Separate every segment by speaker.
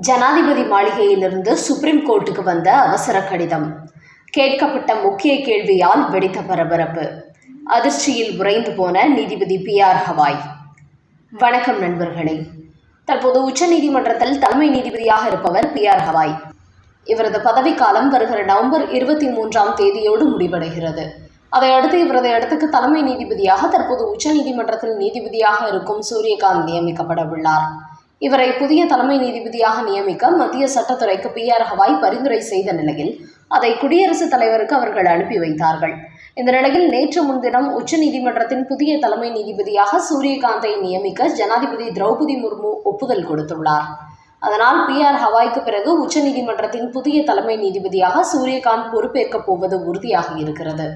Speaker 1: ஜனாதிபதி மாளிகையிலிருந்து சுப்ரீம் கோர்ட்டுக்கு வந்த அவசர கடிதம். கேட்கப்பட்ட முக்கிய கேள்வியால் வெடித்த பரபரப்பு. அதிர்ச்சியில் உறைந்து போன நீதிபதி பி ஆர் ஹவாய். வணக்கம் நண்பர்களே. தற்போது உச்சநீதிமன்றத்தில் தலைமை நீதிபதியாக இருப்பவர் பி ஆர் ஹவாய். இவரது பதவிக்காலம் வருகிற நவம்பர் இருபத்தி மூன்றாம் தேதியோடு முடிவடைகிறது. அதையடுத்து இவரது இடத்துக்கு தலைமை நீதிபதியாக தற்போது உச்சநீதிமன்றத்தில் நீதிபதியாக இருக்கும் சூரியகாந்த் நியமிக்கப்பட உள்ளார். இவரை புதிய தலைமை நீதிபதியாக நியமிக்க மத்திய சட்டத்துறைக்கு பி ஆர் ஹவாய் பரிந்துரை செய்த நிலையில் அதை குடியரசுத் தலைவருக்கு அவர்கள் அனுப்பி வைத்தார்கள். இந்த நிலையில் நேற்று முன்தினம் உச்சநீதிமன்றத்தின் புதிய தலைமை நீதிபதியாக சூரியகாந்தை நியமிக்க ஜனாதிபதி திரௌபதி முர்மு ஒப்புதல் கொடுத்துள்ளார். அதனால் பி ஆர் ஹவாய்க்கு பிறகு உச்சநீதிமன்றத்தின் புதிய தலைமை நீதிபதியாக சூரியகாந்த் பொறுப்பேற்கப் போவது உறுதியாக இருக்கிறது.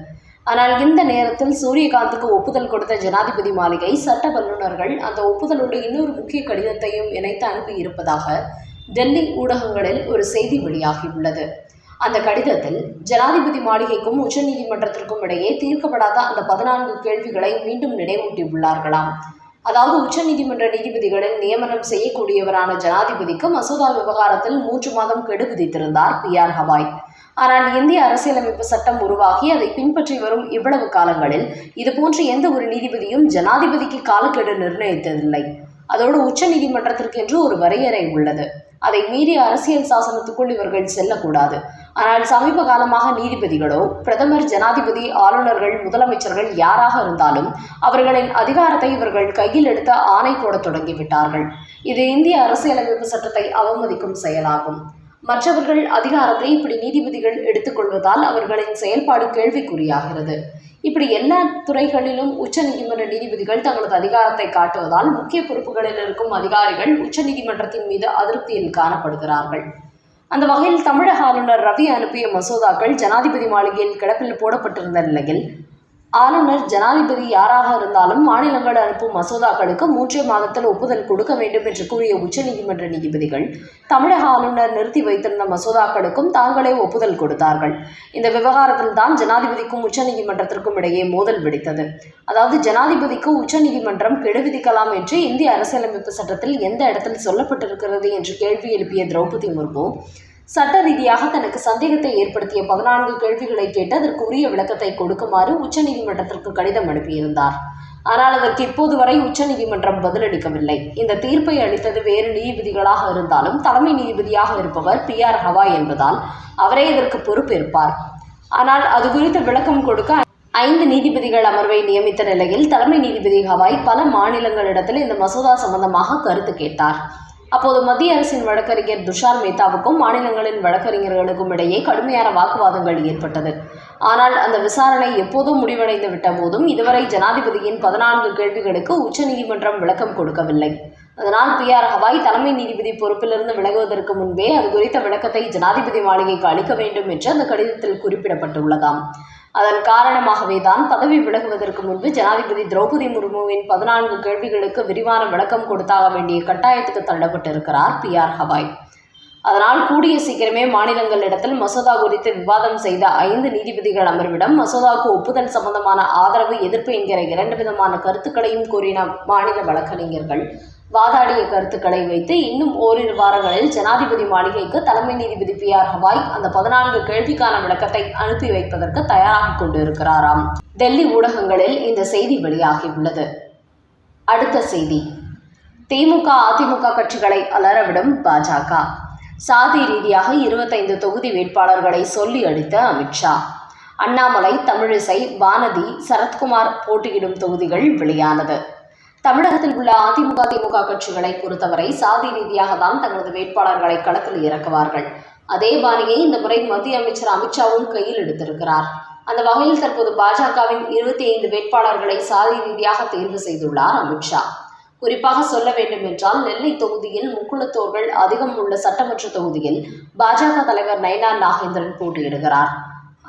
Speaker 1: ஆனால் இந்த நேரத்தில் சூரியகாந்துக்கு ஒப்புதல் கொடுத்த ஜனாதிபதி மாளிகை சட்ட வல்லுநர்கள் அந்த ஒப்புதலோடு இன்னொரு முக்கிய கடிதத்தையும் இணைத்து அனுப்பியிருப்பதாக டெல்லி ஊடகங்களில் ஒரு செய்தி வெளியாகியுள்ளது அந்த கடிதத்தில் ஜனாதிபதி மாளிகைக்கும் உச்சநீதிமன்றத்திற்கும் இடையே தீர்க்கப்படாத அந்த பதினான்கு கேள்விகளை மீண்டும் நினைவூட்டியுள்ளார்களாம். அதாவது உச்சநீதிமன்ற நீதிபதிகளில் நியமனம் செய்யக்கூடியவரான ஜனாதிபதிக்கு மசோதா விவகாரத்தில் மூன்று மாதம் கெடு விதித்திருந்தார் பி ஆர் ஹவாய். ஆனால் இந்திய அரசியலமைப்பு சட்டம் உருவாகி அதை பின்பற்றி வரும் இவ்வளவு காலங்களில் இதுபோன்ற எந்த ஒரு நீதிபதியும் ஜனாதிபதிக்கு காலக்கெடு நிர்ணயித்ததில்லை. அதோடு உச்ச நீதிமன்றத்திற்கென்று ஒரு வரையறை உள்ளது. அதை மீறிய அரசியல் சாசனத்துக்குள் இவர்கள் செல்லக்கூடாது. ஆனால் சமீப காலமாக நீதிபதிகளோ பிரதமர் ஜனாதிபதி ஆளுநர்கள் முதலமைச்சர்கள் யாராக இருந்தாலும் அவர்களின் அதிகாரத்தை இவர்கள் கையில் எடுத்த ஆணை போட தொடங்கிவிட்டார்கள். இது இந்திய அரசியலமைப்பு சட்டத்தை அவமதிக்கும் செயலாகும். மற்றவர்கள் அதிகாரத்தை இப்படி நீதிபதிகள் எடுத்துக்கொள்வதால் அவர்களின் செயல்பாடு கேள்விக்குறியாகிறது. இப்படி எல்லா துறைகளிலும் உச்ச நீதிமன்ற நீதிபதிகள் தங்களது அதிகாரத்தை காட்டுவதால் முக்கிய பொறுப்புகளில் இருக்கும் அதிகாரிகள் உச்ச நீதிமன்றத்தின் மீது அதிருப்தியில் காணப்படுகிறார்கள். அந்த வகையில் தமிழக ஆளுநர் ரவி அனுப்பிய மசோதாக்கள் ஜனாதிபதி மாளிகையில் கிடப்பில் போடப்பட்டிருந்த நிலையில் ஆளுநர் ஜனாதிபதி யாராக இருந்தாலும் மாநிலங்கள் அனுப்பும் மசோதாக்களுக்கு மூன்றே மாதத்தில் ஒப்புதல் கொடுக்க வேண்டும் என்று கூறிய உச்சநீதிமன்ற நீதிபதிகள் தமிழக ஆளுநர் நிறுத்தி வைத்திருந்த மசோதாக்களுக்கும் தாங்களே ஒப்புதல் கொடுத்தார்கள். இந்த விவகாரத்தில் தான் ஜனாதிபதிக்கும் உச்சநீதிமன்றத்திற்கும் இடையே மோதல் வெடித்தது. அதாவது ஜனாதிபதிக்கு உச்சநீதிமன்றம் கெடு விதிக்கலாம் என்று இந்திய அரசியலமைப்பு சட்டத்தில் எந்த இடத்தில் சொல்லப்பட்டிருக்கிறது என்று கேள்வி எழுப்பிய திரௌபதி முர்மு சட்ட ரீதியாக தனக்கு சந்தேகத்தை ஏற்படுத்திய பதினான்கு கேள்விகளை கேட்டு அதற்கு உரிய விளக்கத்தை கொடுக்குமாறு உச்சநீதிமன்றத்திற்கு கடிதம் அனுப்பியிருந்தார். ஆனால் அதற்கு இப்போது வரை உச்சநீதிமன்றம் பதிலளிக்கவில்லை. இந்த தீர்ப்பை அளித்தது வேறு நீதிபதிகளாக இருந்தாலும் தலைமை நீதிபதியாக இருப்பவர் பி ஆர் ஹவா என்பதால் அவரே இதற்கு பொறுப்பேற்பார். ஆனால் அது குறித்து விளக்கம் கொடுக்க ஐந்து நீதிபதிகள் அமர்வை நியமித்த நிலையில் தலைமை நீதிபதி ஹவாய் பல மாநிலங்களிடத்தில் இந்த மசோதா சம்பந்தமாக கருத்து கேட்டார். அப்போது மத்திய அரசின் வழக்கறிஞர் துஷார் மேத்தாவுக்கும் மாநிலங்களின் வழக்கறிஞர்களுக்கும் இடையே கடுமையான வாக்குவாதங்கள் ஏற்பட்டது. ஆனால் அந்த விசாரணை எப்போதும் முடிவடைந்து விட்ட போதும் இதுவரை ஜனாதிபதியின் பதினான்கு கேள்விகளுக்கு உச்சநீதிமன்றம் விளக்கம் கொடுக்கவில்லை. அதனால் பி ஆர் ஹவாய் தலைமை நீதிபதி பொறுப்பிலிருந்து விலகுவதற்கு முன்பே அது குறித்த விளக்கத்தை ஜனாதிபதி மாளிகைக்கு அளிக்க வேண்டும் என்று அந்த கடிதத்தில் குறிப்பிடப்பட்டுள்ளதாம். அதன் காரணமாகவே தான் பதவி விலகுவதற்கு முன்பு ஜனாதிபதி திரௌபதி முர்முவின் பதினான்கு கேள்விகளுக்கு விரிவான விளக்கம் கொடுத்தாக வேண்டிய கட்டாயத்துக்கு தள்ளப்பட்டிருக்கிறார் பி ஆர் ஹவாய். அதனால் கூடிய சீக்கிரமே மாநிலங்களிடத்தில் மசோதா குறித்து விவாதம் செய்த ஐந்து நீதிபதிகள் அமர்விடம் மசோதாவுக்கு ஒப்புதல் சம்பந்தமான ஆதரவு எதிர்ப்பு என்கிற இரண்டு விதமான கருத்துக்களையும் கூறின மாநில வழக்கறிஞர்கள் வாதாடிய கருத்துக்களை வைத்து இன்னும் ஓரிரு வாரங்களில் ஜனாதிபதி மாளிகைக்கு தலைமை நீதிபதி பி ஆர் ஹவாய் அந்த பதினான்கு கேள்விக்கான விளக்கத்தை அனுப்பி வைப்பதற்கு தயாராகிக் கொண்டிருக்கிறாராம். டெல்லி ஊடகங்களில் இந்த செய்தி வெளியாகியுள்ளது. அடுத்த செய்தி. திமுக அதிமுக கட்சிகளை அலறவிடும் பாஜக. சாதி ரீதியாக இருபத்தைந்து தொகுதி வேட்பாளர்களை சொல்லி அடித்த அமித்ஷா அண்ணாமலை தமிழிசை வானதி சரத்குமார் போட்டியிடும் தொகுதிகள் வெளியானது. தமிழகத்தில் உள்ள அதிமுக திமுக கட்சிகளை பொறுத்தவரை சாதி ரீதியாக தான் தங்களது வேட்பாளர்களை களத்தில் இறக்குவார்கள். அதே பாணியை இந்த முறை மத்திய அமைச்சர் அமித்ஷாவும் கையில் எடுத்திருக்கிறார். அந்த வகையில் தற்போது பாஜகவின் இருபத்தி ஐந்து வேட்பாளர்களை சாதி ரீதியாக தேர்வு செய்துள்ளார் அமித்ஷா குறிப்பாக சொல்ல வேண்டும் என்றால் நெல்லை தொகுதியில் முக்குளத்தோர்கள் அதிகம் உள்ள சட்டமன்ற தொகுதியில் பாஜக தலைவர் நயனா நாகேந்திரன் போட்டியிடுகிறார்.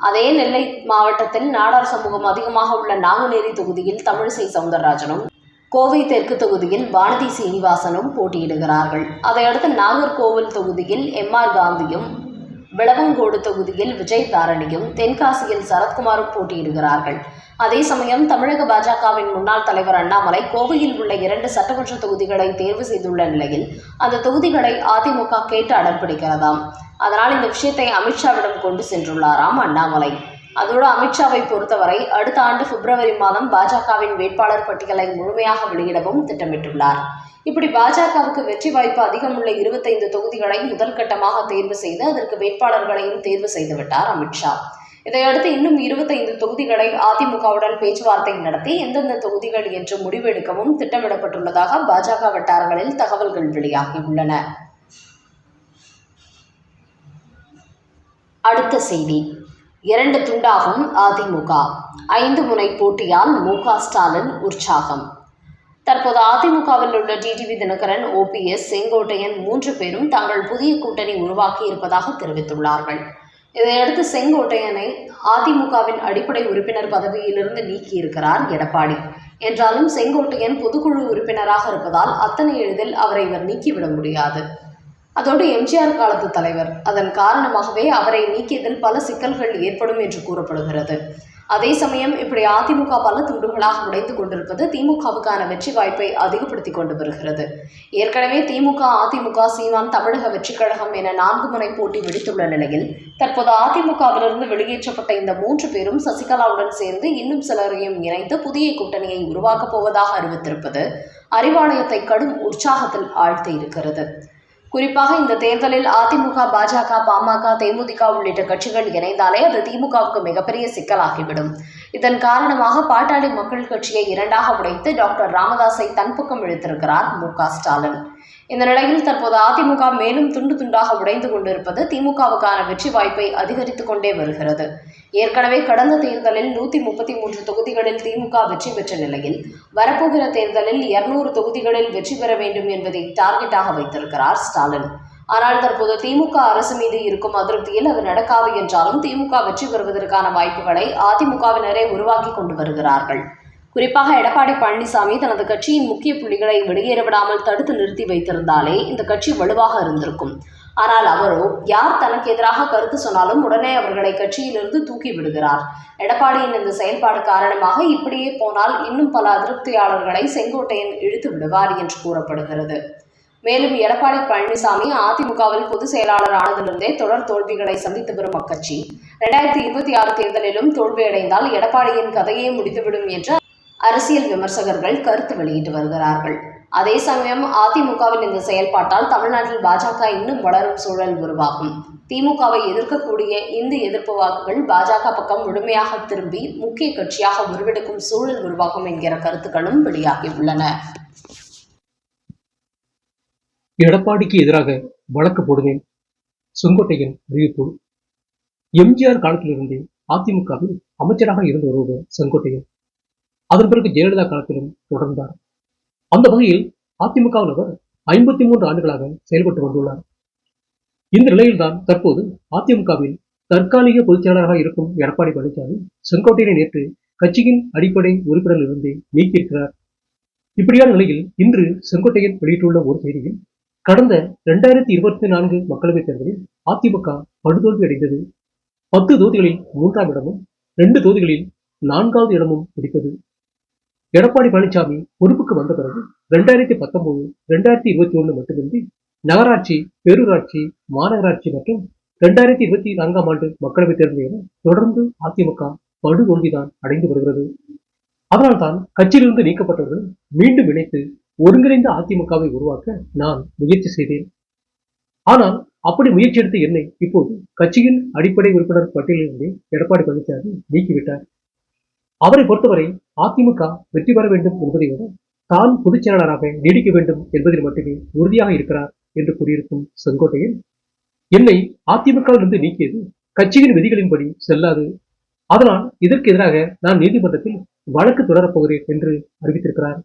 Speaker 1: அதே நெல்லை மாவட்டத்தில் நாடார் சமூகம் அதிகமாக உள்ள நாங்குநேரி தொகுதியில் தமிழிசை சவுந்தரராஜனும் கோவை தெற்கு தொகுதியில் வானதி சீனிவாசனும் போட்டியிடுகிறார்கள். அதையடுத்து நாகர்கோவில் தொகுதியில் எம் ஆர் காந்தியும் விளவங்கோடு தொகுதியில் விஜய் தாரணியும் தென்காசியில் சரத்குமாரும் போட்டியிடுகிறார்கள். அதே சமயம் தமிழக பாஜகவின் முன்னாள் தலைவர் அண்ணாமலை கோவையில் உள்ள இரண்டு சட்டமன்ற தொகுதிகளை தேர்வு செய்துள்ள நிலையில் அந்த தொகுதிகளை அதிமுக கேட்டு அடம்பிடிக்கிறதாம் அதனால் இந்த விஷயத்தை அமித்ஷாவிடம் கொண்டு சென்றுள்ளாராம் அண்ணாமலை. அதோடு அமித்ஷாவை பொறுத்தவரை அடுத்த ஆண்டு பிப்ரவரி மாதம் பாஜகவின் வேட்பாளர் பட்டியலை முழுமையாக வெளியிடவும் திட்டமிட்டுள்ளார். இப்படி பாஜகவுக்கு வெற்றி வாய்ப்பு அதிகமுள்ள இருபத்தைந்து தொகுதிகளை முதல் கட்டமாக தேர்வு செய்து அதற்கு வேட்பாளர்களையும் தேர்வு செய்துவிட்டார் அமித்ஷா. இதையடுத்து இன்னும் இருபத்தைந்து தொகுதிகளை அதிமுகவுடன் பேச்சுவார்த்தை நடத்தி எந்தெந்த தொகுதிகள் என்று முடிவெடுக்கவும் திட்டமிடப்பட்டுள்ளதாக பாஜக வட்டாரங்களில் தகவல்கள் வெளியாகியுள்ளன. அடுத்த செய்தி. இரண்டு துண்டாகும் அதிமுக. ஐந்து முனை போட்டியால் மு க ஸ்டாலின் உற்சாகம். தற்போது அதிமுகவில் உள்ள டிடிவி தினகரன் ஓபிஎஸ் செங்கோட்டையன் மூன்று பேரும் தங்கள் புதிய கூட்டணி உருவாக்கி இருப்பதாக தெரிவித்துள்ளார்கள். இதையடுத்து செங்கோட்டையனை அதிமுகவின் அடிப்படை உறுப்பினர் பதவியிலிருந்து நீக்கியிருக்கிறார் எடப்பாடி. என்றாலும் செங்கோட்டையன் பொதுக்குழு உறுப்பினராக இருப்பதால் அத்தனை எளிதில் அவரை இவர் நீக்கிவிட முடியாது. அதோடு எம்ஜிஆர் காலத்து தலைவர். அதன் காரணமாகவே அவரை நீக்கியதில் பல சிக்கல்கள் ஏற்படும் என்று கூறப்படுகிறது. அதே சமயம் இப்படி அதிமுக பல துண்டுகளாக உடைந்து கொண்டிருப்பது திமுகவுக்கான வெற்றி வாய்ப்பை அதிகப்படுத்தி கொண்டு வருகிறது. ஏற்கனவே திமுக அதிமுக சீமான் தமிழக வெற்றி கழகம் என நான்கு முறை போட்டி வெடித்துள்ள நிலையில் தற்போது அதிமுகவிலிருந்து வெளியேற்றப்பட்ட இந்த மூன்று பேரும் சசிகலாவுடன் சேர்ந்து இன்னும் சிலரையும் இணைத்து புதிய கூட்டணியை உருவாக்கப் போவதாக அறிவித்திருப்பது அறிவாலயத்தை கடும் உற்சாகத்தில் ஆழ்த்தி இருக்கிறது குறிப்பாக இந்த தேர்தலில் அதிமுக பாஜக பாமக தேமுதிக உள்ளிட்ட கட்சிகள் இணைந்தாலே அது திமுகவுக்கு மிகப்பெரிய சிக்கலாகிவிடும். இதன் காரணமாக பாட்டாளி மக்கள் கட்சியை இரண்டாக உடைத்து டாக்டர் ராமதாஸை தன் பக்கம் இழுத்திருக்கிறார் மு ஸ்டாலின். இந்த நிலையில் தற்போது அதிமுக மேலும் துண்டு துண்டாக உடைந்து கொண்டிருப்பது திமுகவுக்கான வெற்றி வாய்ப்பை அதிகரித்துக் கொண்டே வருகிறது. ஏற்கனவே கடந்த தேர்தலில் நூத்தி முப்பத்தி மூன்று தொகுதிகளில் திமுக வெற்றி பெற்ற நிலையில் வரப்போகிற தேர்தலில் இருநூறு தொகுதிகளில் வெற்றி பெற வேண்டும் என்பதை டார்கெட்டாக வைத்திருக்கிறார் ஸ்டாலின். ஆனால் தற்போது திமுக அரசு மீது இருக்கும் அதிருப்தியில் அது நடக்காது என்றாலும் திமுக வெற்றி பெறுவதற்கான வாய்ப்புகளை அதிமுகவினரே உருவாக்கி கொண்டு வருகிறார்கள். குறிப்பாக எடப்பாடி பழனிசாமி தனது கட்சியின் முக்கிய புள்ளிகளை வெளியேற விடாமல் தடுத்து நிறுத்தி வைத்திருந்தாலே இந்த கட்சி வலுவாக இருந்திருக்கும். ஆனால் அவரோ யார் தனக்கு எதிராக கருத்து சொன்னாலும் உடனே அவர்களை கட்சியிலிருந்து தூக்கி விடுகிறார். எடப்பாடியின் இந்த செயல்பாடு காரணமாக இப்படியே போனால் இன்னும் பல அதிருப்தியாளர்களை செங்கோட்டையன் இழுத்து விடுவார் என்று கூறப்படுகிறது. மேலும் எடப்பாடி பழனிசாமி அதிமுகவில் பொதுச் செயலாளர் ஆனதிலிருந்தே தொடர் தோல்விகளை சந்தித்து வரும் அக்கட்சி இரண்டாயிரத்தி இருபத்தி ஆறு தேர்தலிலும் தோல்வியடைந்தால் எடப்பாடியின் கதையே முடிந்துவிடும் என்று அரசியல் விமர்சகர்கள் கருத்து வெளியிட்டு வருகிறார்கள். அதே சமயம் அதிமுகவின் இந்த செயல்பாட்டால் தமிழ்நாட்டில் பாஜக இன்னும் வளரும் சூழல் உருவாகும். திமுகவை எதிர்க்கக்கூடிய இந்த எதிர்ப்பு வாக்குகள் பாஜக பக்கம் முழுமையாக திரும்பி முக்கிய கட்சியாக உருவெடுக்கும் சூழல் உருவாகும் என்கிற கருத்துக்களும் வெளியாகியுள்ளன
Speaker 2: எடப்பாடிக்கு எதிராக வழக்கு போடுவேன். செங்கோட்டையன் அறிவிப்பு. எம்ஜிஆர் காலத்திலிருந்தே அதிமுகவில் அமைச்சராக இருந்து வருபவர் செங்கோட்டையன். அதன் பிறகு ஜெயலலிதா காலத்திலும் தொடர்ந்தார். அந்த வகையில் அதிமுகவில் அவர் ஐம்பத்தி மூன்று ஆண்டுகளாக செயல்பட்டு வந்துள்ளார். இந்த நிலையில்தான் தற்போது அதிமுகவில் தற்காலிக பொதுச் செயலாளராக இருக்கும் எடப்பாடி பழனிசாமி செங்கோட்டையனை நேற்று கட்சியின் அடிப்படை உறுப்பினரிலிருந்து நீக்கியிருக்கிறார். இப்படியான நிலையில் இன்று செங்கோட்டையன் வெளியிட்டுள்ள ஒரு செய்தியில் கடந்த இரண்டாயிரத்தி இருபத்தி நான்கு மக்களவைத் தேர்தலில் அதிமுக படுதோல்வி அடைந்தது பத்து தொகுதிகளில் மூன்றாம் இடமும் ரெண்டு தொகுதிகளில் நான்காவது இடமும் பிடித்தது. எடப்பாடி பழனிசாமி பொறுப்புக்கு வந்த பிறகு ரெண்டாயிரத்தி பத்தொன்பது ரெண்டாயிரத்தி இருபத்தி ஒண்ணு மட்டுமின்றி நகராட்சி பேரூராட்சி மாநகராட்சி மற்றும் ரெண்டாயிரத்தி இருபத்தி நான்காம் ஆண்டு மக்களவைத் தேர்தல் என தொடர்ந்து அதிமுக படுதோல்விதான் அடைந்து வருகிறது. அதனால்தான் கட்சியிலிருந்து நீக்கப்பட்டவர்கள் மீண்டும் இணைத்து ஒருங்கிணைந்த அதிமுகவை உருவாக்க நான் முயற்சி செய்தேன். ஆனால் அப்படி முயற்சி எடுத்த என்னை இப்போது கட்சியின் அடிப்படை உறுப்பினர் பட்டியலிலிருந்து எடப்பாடி பழனிசாமி நீக்கிவிட்டார். அவரை பொறுத்தவரை அதிமுக வெற்றி பெற வேண்டும் என்பதை விட தான் பொதுச் செயலாளராக நீடிக்க வேண்டும் என்பதில் மட்டுமே உறுதியாக இருக்கிறார் என்று கூறியிருக்கும் செங்கோட்டையன் என்னை அதிமுகவிலிருந்து நீக்கியது கட்சியின் விதிகளின்படி செல்லாது. அதனால் இதற்கு எதிராக நான் நீதிமன்றத்தில் வழக்கு தொடரப் போகிறேன் என்று அறிவித்திருக்கிறார்.